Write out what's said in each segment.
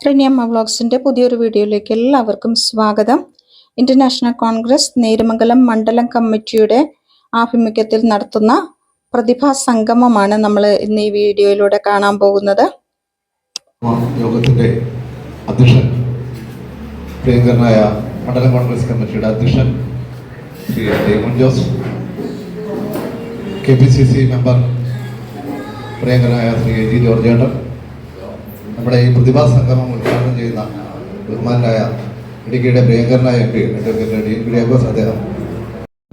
റിനിയമ്മ വ്ളോഗ്സിന്റെ പുതിയൊരു വീഡിയോയിലേക്ക് എല്ലാവർക്കും സ്വാഗതം. ഇന്റർനാഷണൽ കോൺഗ്രസ് നേരുമംഗലം മണ്ഡലം കമ്മിറ്റിയുടെ ആഭിമുഖ്യത്തിൽ നടത്തുന്ന പ്രതിഭാ സംഗമമാണ് നമ്മൾ ഇന്ന് ഈ വീഡിയോയിലൂടെ കാണാൻ പോകുന്നത്. യോഗത്തിന്റെ അധ്യക്ഷൻ പ്രിയങ്കരനായ മണ്ഡലം കോൺഗ്രസ് കമ്മിറ്റിയുടെ അധ്യക്ഷൻ Sree Devan Jose K P C C member പ്രിയങ്കരനായ ശ്രീ എ ജി ജോർജ് നമ്മുടെ ഈ പ്രതിഭാ സംഗമം ഉദ്ഘാടനം ചെയ്യുന്ന ബഹുമാനായ ഇടുക്കിയുടെ പ്രിയങ്കരനായ M P advocate D N Kuriakose അദ്ദേഹം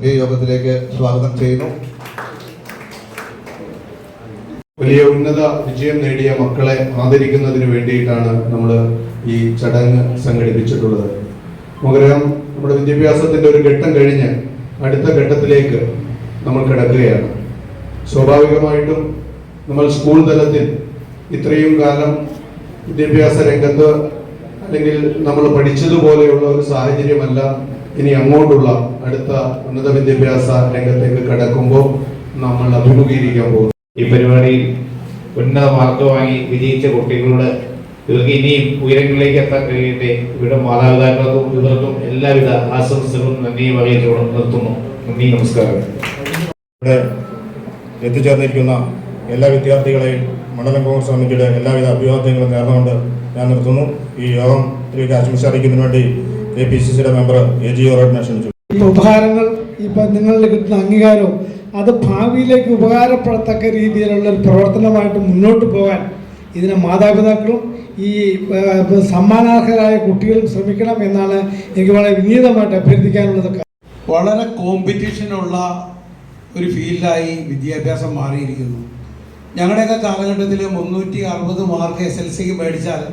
ഈ യോഗത്തിലേക്ക് സ്വാഗതം ചെയ്യുന്നു. വലിയ ഉന്നത വിജയം നേടിയ മക്കളെ ആദരിക്കുന്നതിന് വേണ്ടിയിട്ടാണ് നമ്മൾ ഈ ചടങ്ങ് സംഘടിപ്പിച്ചിട്ടുള്ളത്. നമുക്കറിയാം നമ്മുടെ വിദ്യാഭ്യാസത്തിന്റെ ഒരു ഘട്ടം കഴിഞ്ഞ് അടുത്ത ഘട്ടത്തിലേക്ക് നമ്മൾ കിടക്കുകയാണ്. സ്വാഭാവികമായിട്ടും നമ്മൾ സ്കൂൾ തലത്തിൽ ഇത്രയും കാലം വിദ്യാഭ്യാസ രംഗത്ത് അല്ലെങ്കിൽ നമ്മൾ പഠിച്ചതുപോലെയുള്ള ഒരു സാഹചര്യമല്ല ഇനി അങ്ങോട്ടുള്ള അടുത്ത ഉന്നത വിദ്യാഭ്യാസ രംഗത്തേക്ക് കടക്കുമ്പോൾ നമ്മൾ അഭിമുഖീകരിക്കാൻ പോകുന്നു ഈ പരിപാടിയിൽ ഉന്നത മാർക്ക് വാങ്ങി വിജയിച്ച കുട്ടികളുടെ ഇവർക്ക് ഇനിയും ഉയരങ്ങളിലേക്ക് എത്താൻ കഴിയട്ടെ. ഇവിടെ മാതാപിതാക്കൾക്കും ഇവർക്കും എല്ലാവിധ ആശംസകളും നന്ദിയും അറിയിച്ചുകൊണ്ട് നിർത്തുന്നു. നന്ദി നമസ്കാരം. ഇവിടെ എത്തിച്ചേർന്നിരിക്കുന്ന എല്ലാ വിദ്യാർത്ഥികളെയും മണ്ഡലം കോൺഗ്രസ് കമ്മിറ്റിയുടെ എല്ലാവിധ അഭിവാദ്യങ്ങളും നേർന്നുകൊണ്ട് ഞാൻ നിർത്തുന്നു. ഈ യോഗം യോഗത്തിലേക്ക് ആശംസ അറിയിക്കുന്നതിന് വേണ്ടി കെ പി സി സിയുടെ മെമ്പർ എ ജി ഓറോഡിനെ ക്ഷണിച്ചു. ഈ ഉപഹാരങ്ങൾ ഇപ്പം നിങ്ങളിൽ കിട്ടുന്ന അംഗീകാരവും അത് ഭാവിയിലേക്ക് ഉപകാരപ്പെടത്തക്ക രീതിയിലുള്ള ഒരു പ്രവർത്തനമായിട്ട് മുന്നോട്ട് പോകാൻ ഇതിന് മാതാപിതാക്കളും ഈ സമ്മാനാർഹരായ കുട്ടികളും ശ്രമിക്കണം എന്നാണ് എനിക്ക് വളരെ വിനീതമായിട്ട് അഭ്യർത്ഥിക്കാനുള്ളത്. വളരെ കോമ്പറ്റീഷനുള്ള ഒരു ഫീൽഡായി വിദ്യാഭ്യാസം മാറിയിരിക്കുന്നു. ഞങ്ങളുടെയൊക്കെ കാലഘട്ടത്തിൽ മുന്നൂറ്റി അറുപത് മാർക്ക് എസ് എൽ സിക്ക് മേടിച്ചാൽ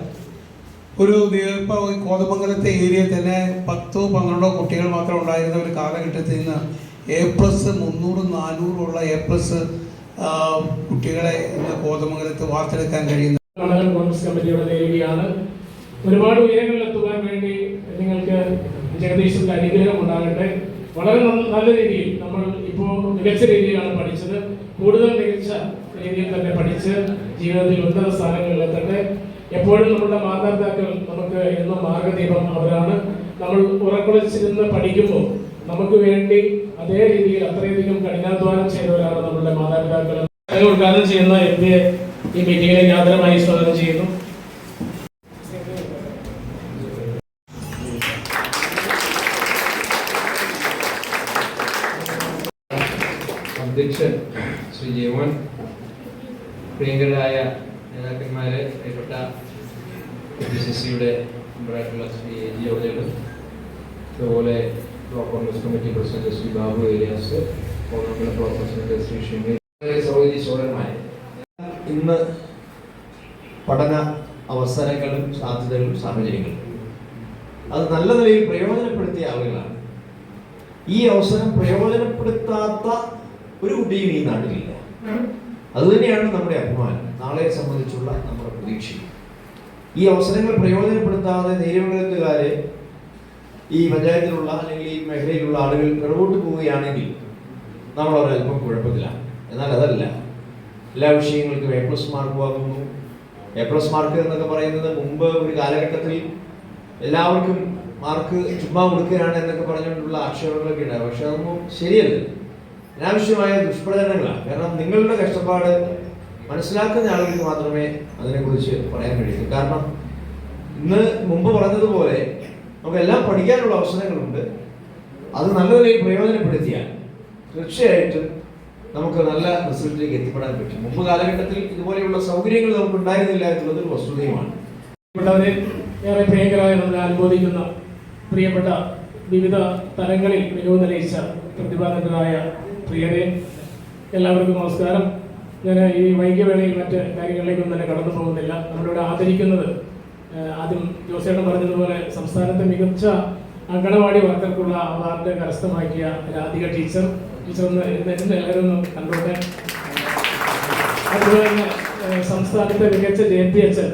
ഒരു ഇപ്പോൾ കോതമംഗലത്തെ ഏരിയ തന്നെ പത്തോ പന്ത്രണ്ടോ കുട്ടികൾ മാത്രം ഉണ്ടായിരുന്ന ഒരു കാലഘട്ടത്തിൽ നിന്ന് എ പ്ലസ് മുന്നൂറ് നാനൂറുള്ള എ പ്ലസ് കുട്ടികളെ ഇന്ന് കോതമംഗലത്ത് വാർത്തെടുക്കാൻ കഴിയുന്നു മണ്ഡലം കോൺഗ്രസ് കമ്മിറ്റിയുടെ ഒരുപാട് ഉയരങ്ങളിലെത്തുവാൻ വേണ്ടി നിങ്ങൾക്ക് ജഗദീശന്റെ അനുഗ്രഹം ഉണ്ടാകട്ടെ. വളരെ നല്ല രീതിയിൽ നമ്മൾ ഇപ്പോൾ മികച്ച രീതിയിലാണ് പഠിച്ചത്. കൂടുതൽ മികച്ച രീതിയിൽ തന്നെ പഠിച്ച് ജീവിതത്തിൽ ഉന്നത സ്ഥാനങ്ങളിൽ തന്നെ എപ്പോഴും നമ്മുടെ മാതാപിതാക്കൾ നമുക്ക് എന്നും മാർഗദീപം അവരാണ്. നമ്മൾ ഉറക്കുളിച്ചിരുന്ന് പഠിക്കുമ്പോൾ നമുക്ക് വേണ്ടി അതേ രീതിയിൽ അത്രയധികം കഠിനാധ്വാനം ചെയ്തവരാണ് നമ്മുടെ മാതാപിതാക്കൾ. ഉദ്ഘാടനം ചെയ്യുന്ന എം പി ഈ മീറ്റിംഗിലേക്ക് ആദരമായി സ്വാഗതം ചെയ്യുന്നു. അധ്യക്ഷൻ ശ്രീ ജയമോൻ പ്രിയങ്കരായ നേതാക്കന്മാരെ പ്രിയപ്പെട്ട ബി സി സിയുടെ മെമ്പറായിട്ടുള്ള ശ്രീ എ ജി ഓജകൾ അതുപോലെ block Congress committee president Sree Babu Elias Congress block president Sree Shimi സഹോദരി സോദരന്മാരെ ഇന്ന് പഠന അവസരങ്ങളും സാധ്യതകളും സാഹചര്യങ്ങളും. അത് നല്ല നിലയിൽ പ്രയോജനപ്പെടുത്തിയ ആളുകളാണ്. ഈ അവസരം പ്രയോജനപ്പെടുത്താത്ത ഒരു കുട്ടിയും ഈ നാട്ടിലില്ല. അതുതന്നെയാണ് നമ്മുടെ അഭിമാനം. നാളെ സംബന്ധിച്ചുള്ള നമ്മുടെ പ്രതീക്ഷ. ഈ അവസരങ്ങൾ പ്രയോജനപ്പെടുത്താതെ നേരിടുന്നതുകാരെ ഈ പഞ്ചായത്തിലുള്ള അല്ലെങ്കിൽ ഈ മേഖലയിലുള്ള ആളുകൾ പിറകോട്ട് പോവുകയാണെങ്കിൽ നമ്മൾ അവരല്പം കുഴപ്പത്തിലാണ്. എന്നാൽ അതല്ല. എല്ലാ വിഷയങ്ങൾക്കും എ പ്ലസ് മാർക്ക് വാങ്ങുന്നു. എ പ്ലസ് മാർക്ക് എന്നൊക്കെ പറയുന്നത് മുമ്പ് ഒരു കാലഘട്ടത്തിൽ എല്ലാവർക്കും മാർക്ക് ചുമ്മാ കൊടുക്കുകയാണ് എന്നൊക്കെ പറഞ്ഞുകൊണ്ടുള്ള ആക്ഷേപങ്ങളൊക്കെ ഉണ്ടാകും പക്ഷെ അതൊന്നും ശരിയല്ല. അനാവശ്യമായ ദുഷ്പ്രചരണങ്ങളാണ്. കാരണം നിങ്ങളുടെ കഷ്ടപ്പാട് മനസ്സിലാക്കുന്ന ആളുകൾക്ക് മാത്രമേ അതിനെക്കുറിച്ച് പറയാൻ കഴിയൂ. കാരണം ഇന്ന് മുമ്പ് പറഞ്ഞതുപോലെ നമുക്കെല്ലാം പഠിക്കാനുള്ള അവസരങ്ങളുണ്ട്. അത് നല്ല നിലയിൽ പ്രയോജനപ്പെടുത്തിയാൽ തീർച്ചയായിട്ടും നമുക്ക് നല്ല റിസൾട്ടിലേക്ക് എത്തിപ്പെടാൻ പറ്റും. മുമ്പ് കാലഘട്ടത്തിൽ ഇതുപോലെയുള്ള സൗകര്യങ്ങൾ നമുക്ക് ഉണ്ടായിരുന്നില്ല എന്നുള്ളത് ഒരു വസ്തുതയുമാണ്. പ്രിയപ്പെട്ടവരെ ഏറെ പ്രിയങ്കരായ നമ്മളെ അനുബോധിക്കുന്ന പ്രിയപ്പെട്ട വിവിധ തലങ്ങളിൽ മികവ് തെളിയിച്ച പ്രതിഭാതരായ പ്രിയരെ എല്ലാവർക്കും നമസ്കാരം. ഞാൻ ഈ വൈകിയ വേളയിൽ മറ്റ് കാര്യങ്ങളിലേക്കൊന്നും തന്നെ കടന്നു പോകുന്നില്ല. നമ്മളിവിടെ ആദരിക്കുന്നത് ആദ്യം ജോസേട്ടൻ പറഞ്ഞതുപോലെ സംസ്ഥാനത്തെ മികച്ച അങ്കണവാടി വർക്കർക്കുള്ള അവാർഡ് കരസ്ഥമാക്കിയ രാധിക ടീച്ചർ. ടീച്ചർ ഒന്ന് എല്ലാവരും കണ്ടോട്ടെ. അതുപോലെ തന്നെ സംസ്ഥാനത്തെ മികച്ച ജയന്തി അച്ഛൻ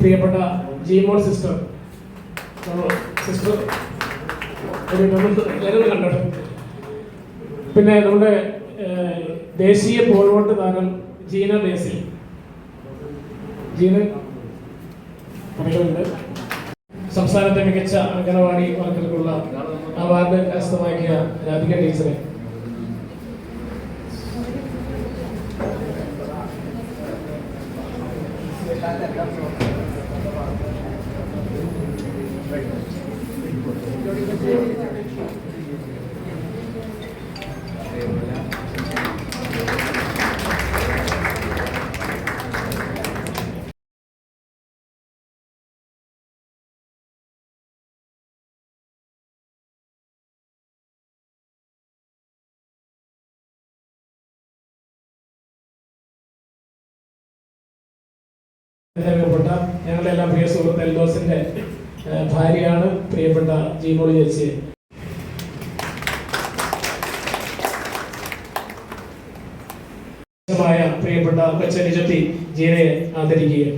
പ്രിയപ്പെട്ട ജീമോൾ സിസ്റ്റർ. സിസ്റ്റർ എല്ലാവരും കണ്ടോട്ടെ. പിന്നെ നമ്മുടെ ദേശീയ പോൾവോട്ട് താരം ജീന ബേസിൽ ജീന പറയുന്നുണ്ട്. സംസ്ഥാനത്തെ മികച്ച അംഗനവാടി വർക്കർക്കുള്ള അവാർഡ് കരസ്ഥമാക്കിയ രാധിക ടീച്ചറെ. തിരഞ്ഞെടുക്കപ്പെട്ട ഞങ്ങളുടെ എല്ലാം പ്രിയ സുഹൃത്ത് എൽദോസിന്റെ ഭാര്യയാണ് പ്രിയപ്പെട്ട ജീമോളി ചേച്ചി പ്രിയപ്പെട്ട കൊച്ചനുജത്തി ജീനയെ ആദരിക്കുകയും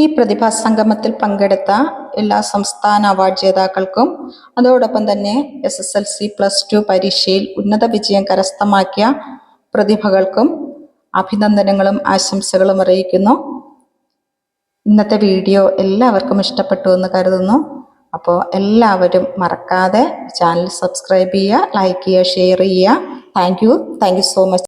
ഈ പ്രതിഭാ സംഗമത്തിൽ പങ്കെടുത്ത എല്ലാ സംസ്ഥാന അവാർഡ് ജേതാക്കൾക്കും അതോടൊപ്പം തന്നെ S S L C plus two പരീക്ഷയിൽ ഉന്നത വിജയം കരസ്ഥമാക്കിയ പ്രതിഭകൾക്കും അഭിനന്ദനങ്ങളും ആശംസകളും അറിയിക്കുന്നു. ഇന്നത്തെ വീഡിയോ എല്ലാവർക്കും ഇഷ്ടപ്പെട്ടു എന്ന് കരുതുന്നു. അപ്പോൾ എല്ലാവരും മറക്കാതെ ചാനൽ സബ്സ്ക്രൈബ് ചെയ്യുക ലൈക്ക് ചെയ്യുക ഷെയർ ചെയ്യുക. Thank you thank you so much